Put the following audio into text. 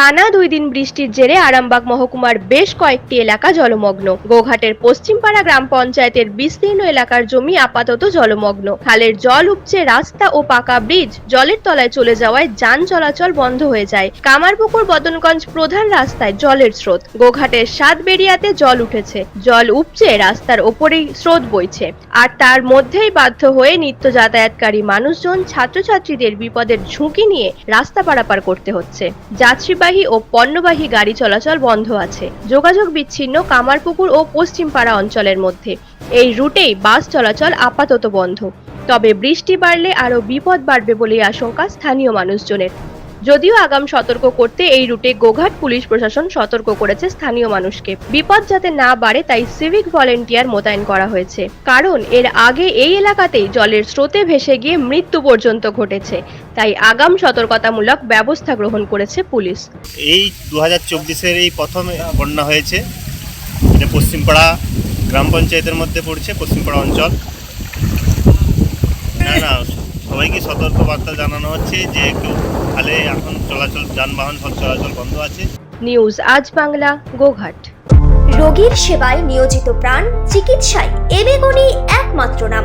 টানা দুই দিন বৃষ্টির জেরে আরামবাগ মহকুমার বেশ কয়েকটি এলাকা জলমগ্ন। গোঘাটের পশ্চিমপাড়া গ্রাম পঞ্চায়েতের বিস্তীর্ণ এলাকার জমি আপাতত জলমগ্ন। খালের জল উপচে রাস্তা ও পাকা ব্রিজ জলের তলায় চলে যাওয়ায় যান চলাচল বন্ধ হয়ে যায়। কামারপুকুর, বদনগঞ্জ প্রধান রাস্তায় জলের স্রোত। গোঘাটের সাতবেরিয়াতে জল উঠেছে। জল উপচে রাস্তার ওপরেই স্রোত বইছে। আর তার মধ্যেই বাধ্য হয়ে নিত্য যাতায়াতকারী মানুষজন, ছাত্রছাত্রীদের বিপদের ঝুঁকি নিয়ে রাস্তা পারাপার করতে হচ্ছে। যাত্রীবাহী ও পণ্যবাহী গাড়ি চলাচল বন্ধ আছে। যোগাযোগ বিচ্ছিন্ন কামারপুকুর ও পশ্চিমপাড়া অঞ্চলের মধ্যে। এই রুটেই বাস চলাচল আপাতত বন্ধ। তবে বৃষ্টি বাড়লে আরও বিপদ বাড়বে বলে আশঙ্কা স্থানীয় মানুষজনের। যদিও আগাম সতর্ক করতে এই রুটে গোঘাট পুলিশ প্রশাসন সতর্ক করেছে স্থানীয় মানুষকে। বিপদ যাতে না বাড়ে, তাই সিভিক ভলেন্টিয়ার মোতায়েন করা হয়েছে। কারণ, এর আগে এই এলাকাতেই জলের স্রোতে ভেসে গিয়ে মৃত্যু পর্যন্ত ঘটেছে। তাই আগাম সতর্কতামূলক ব্যবস্থা গ্রহণ করেছে পুলিশ। এই দু হাজার চব্বিশের এই প্রথম বন্যা হয়েছে। এটা পশ্চিমপাড়া গ্রাম পঞ্চায়েতের মধ্যে পড়ছে, পশ্চিমপাড়া অঞ্চল। না না, সবাইকে সতর্ক বার্তা জানানো হচ্ছে যে কেউ খালে এখন চলাচল যানবাহন সব চলাচল বন্ধ আছে। নিউজ আজ বাংলা গোঘাট। রোগীর সেবায় নিয়োজিত প্রাণ চিকিৎসায় এবেগুনি একমাত্র নাম।